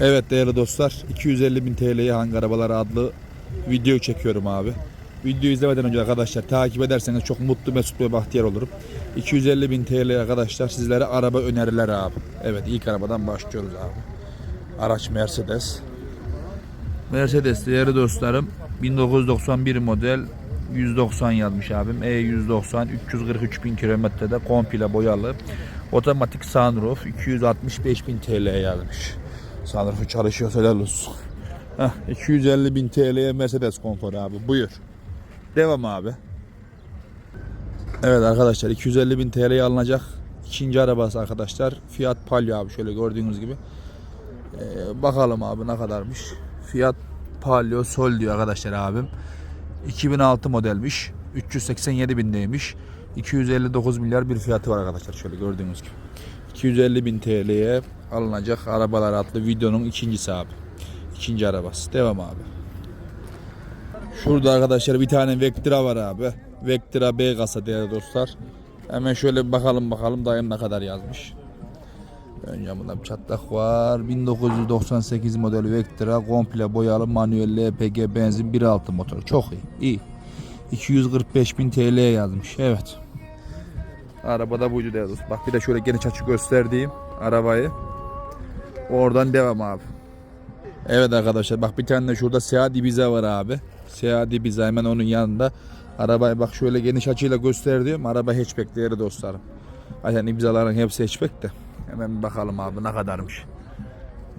Evet değerli dostlar 250 bin TL'ye hangi arabalar adlı video çekiyorum abi. Video izlemeden önce arkadaşlar takip ederseniz çok mutlu mesut ve bahtiyar olurum. 250 bin TL arkadaşlar sizlere araba öneriler abi. Evet ilk arabadan başlıyoruz abi. Araç Mercedes. Mercedes değerli dostlarım 1991 model 190 yazmış abim. E190 343 bin kilometrede komple boyalı. Otomatik sunroof 265 bin TL yazmış. Sunroof'u çalışıyor helal olsun. Heh, 250 bin TL'ye Mercedes konfor abi buyur. Devam abi. Evet arkadaşlar 250 bin TL'ye alınacak ikinci arabası arkadaşlar. Fiat Palio abi şöyle gördüğünüz gibi. Ee, bakalım abi ne kadarmış. Fiat Palio Sol diyor arkadaşlar abim. 2006 modelmiş. 387 bindeymiş. 259 milyar bir fiyatı var arkadaşlar şöyle gördüğünüz gibi. 250 bin TL'ye alınacak arabalar adlı videonun ikincisi abi. İkinci arabası. Devam abi. Şurada arkadaşlar bir tane Vectra var abi. Vectra B kasa değerli dostlar. Hemen şöyle bir bakalım bakalım dayım ne kadar yazmış. Önce bunda bir çatlak var. 1998 model Vectra komple boyalı manuel LPG benzin 1.6 motor. Çok iyi. İyi. 245 bin TL yazmış. Evet. Arabada buydu dostlar. Bak bir de şöyle geniş açı gösterdiğim arabayı. Oradan devam abi. Evet arkadaşlar bak bir tane de şurada Seat Ibiza var abi. Seat Ibiza hemen onun yanında. Arabayı bak şöyle geniş açıyla gösterdiğim araba hatchback değerli dostlarım. Zaten Ibiza'ların hepsi hatchback de. Hemen bakalım abi ne kadarmış.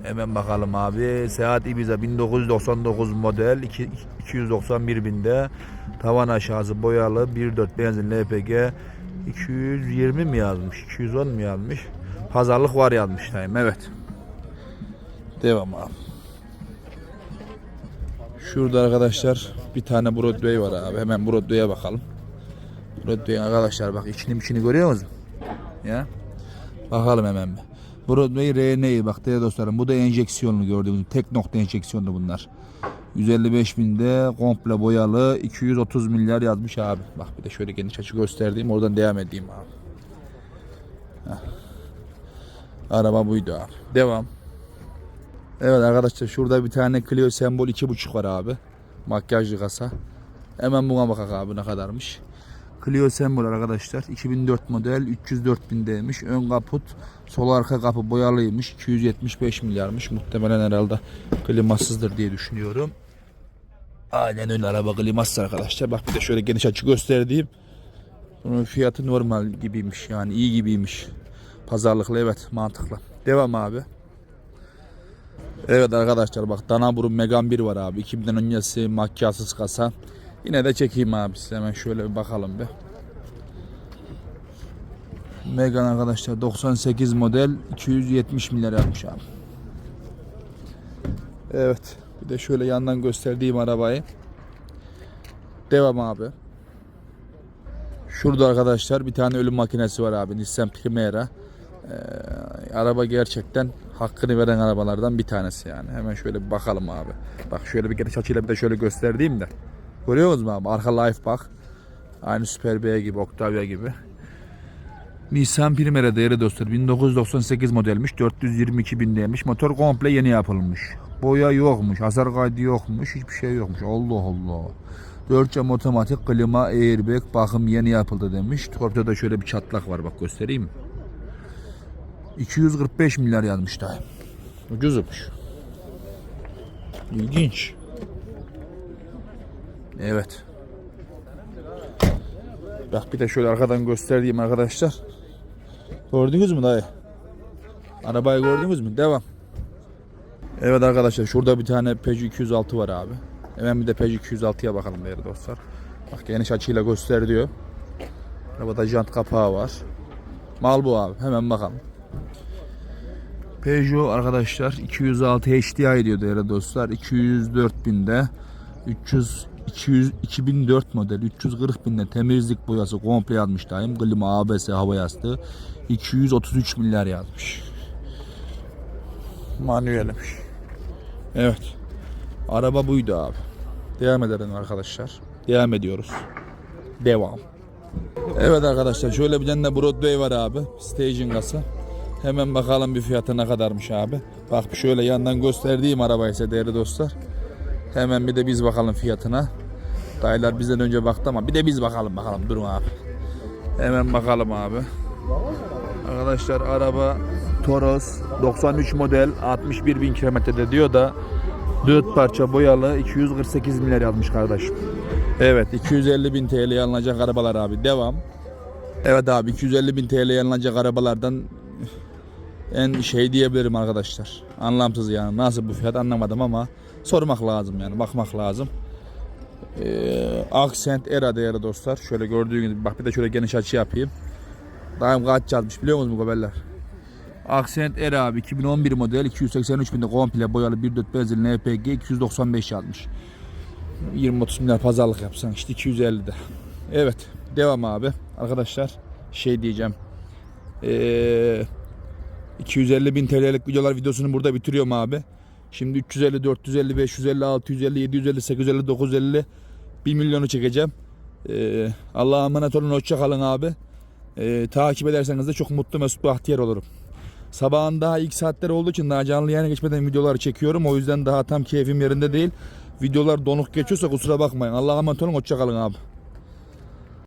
Hemen bakalım abi. Seat Ibiza 1999 model 2, 291 binde. Tavan aşağısı boyalı 1.4 benzin LPG 220 mi yazmış? 210 mu yazmış? Pazarlık var yazmış dayım. Evet. Devam abi. Şurada arkadaşlar bir tane Broadway var abi. Hemen Broadway'e bakalım. Broadway arkadaşlar bak içini içini görüyor musun? Ya. Bakalım hemen bir. Broadway RN'yi bak değerli dostlarım. Bu da enjeksiyonlu gördüğünüz tek nokta enjeksiyonlu bunlar. 155 binde komple boyalı 230 milyar yazmış abi. Bak bir de şöyle geniş açı gösterdiğim oradan devam edeyim abi. Heh. Araba buydu abi. Devam. Evet arkadaşlar şurada bir tane Clio sembol 2.5 var abi. Makyajlı kasa. Hemen buna bakak abi ne kadarmış. Clio sembol arkadaşlar 2004 model 304 bindeymiş. Ön kaput sol arka kapı boyalıymış. 275 milyarmış. Muhtemelen herhalde klimasızdır diye düşünüyorum. Aynen öyle araba klimasız arkadaşlar. Bak bir de şöyle geniş açı gösterdiğim. Bunun fiyatı normal gibiymiş yani iyi gibiymiş. Pazarlıklı evet mantıklı. Devam abi. Evet arkadaşlar bak Danaburun Megan 1 var abi. 2000'den öncesi makyajsız kasa. Yine de çekeyim abi size hemen şöyle bir bakalım bir. Megan arkadaşlar 98 model 270 milyar yapmış abi. Evet. Bir de şöyle yandan gösterdiğim arabayı. Devam abi. Şurada arkadaşlar bir tane ölüm makinesi var abi. Nissan Primera. Ee, araba gerçekten hakkını veren arabalardan bir tanesi yani. Hemen şöyle bir bakalım abi. Bak şöyle bir geniş açıyla bir de şöyle gösterdiğim de. Görüyor musunuz abi? Arka life bak. Aynı Super B gibi, Octavia gibi. Nissan Primera değerli dostlar 1998 modelmiş 422 bindeymiş motor komple yeni yapılmış. Boya yokmuş hasar kaydı yokmuş hiçbir şey yokmuş. Allah Allah. 4 cam otomatik klima airbag bakım yeni yapıldı demiş. Torpidoda şöyle bir çatlak var bak göstereyim. Mi 245 milyar yazmış daha. Ucuzmuş. İlginç Evet Bak bir de şöyle arkadan göstereyim arkadaşlar. Gördünüz mü dayı? Arabayı gördünüz mü? Devam. Evet arkadaşlar şurada bir tane Peugeot 206 var abi. Hemen bir de Peugeot 206'ya bakalım değerli dostlar. Bak geniş açıyla göster diyor. Arabada jant kapağı var. Mal bu abi. Hemen bakalım. Peugeot arkadaşlar 206 HDI diyor değerli dostlar. 204 binde 300 200 2004 model 340 binde temizlik boyası komple yazmış daim. Klima ABS hava yastığı 233 milyar yazmış. Manuelmiş. Evet. Araba buydu abi. Devam edelim arkadaşlar. Devam ediyoruz. Devam. Evet arkadaşlar şöyle bir tane Broadway var abi. Staging kasa. Hemen bakalım bir fiyatı ne kadarmış abi. Bak şöyle yandan gösterdiğim araba ise değerli dostlar. Hemen bir de biz bakalım fiyatına. Dayılar bizden önce baktı ama bir de biz bakalım bakalım durun abi. Hemen bakalım abi. Arkadaşlar araba Toros 93 model 61 bin kilometrede diyor da 4 parça boyalı 248 milyar yazmış kardeşim. Evet 250 bin TL alınacak arabalar abi devam. Evet abi 250 bin TL alınacak arabalardan en şey diyebilirim arkadaşlar. Anlamsız yani nasıl bu fiyat anlamadım ama sormak lazım yani bakmak lazım. Ee, Accent Era değerli dostlar. Şöyle gördüğünüz gibi bak bir de şöyle geniş açı yapayım. Daha kaç yazmış biliyor musunuz bu haberler? Accent Era abi 2011 model 283 binde komple boyalı 1.4 benzinli LPG 295 yazmış. 20-30 milyar pazarlık yapsan işte 250 de. Evet devam abi arkadaşlar şey diyeceğim. Ee, 250 bin TL'lik videolar videosunu burada bitiriyorum abi. Şimdi 350, 450, 550, 650, 750, 850, 950 1 milyonu çekeceğim. Ee, Allah'a emanet olun hoşça kalın abi. Ee, takip ederseniz de çok mutlu mesut bahtiyar olurum. Sabahın daha ilk saatler olduğu için daha canlı yayına geçmeden videoları çekiyorum. O yüzden daha tam keyfim yerinde değil. Videolar donuk geçiyorsa kusura bakmayın. Allah'a emanet olun hoşça kalın abi.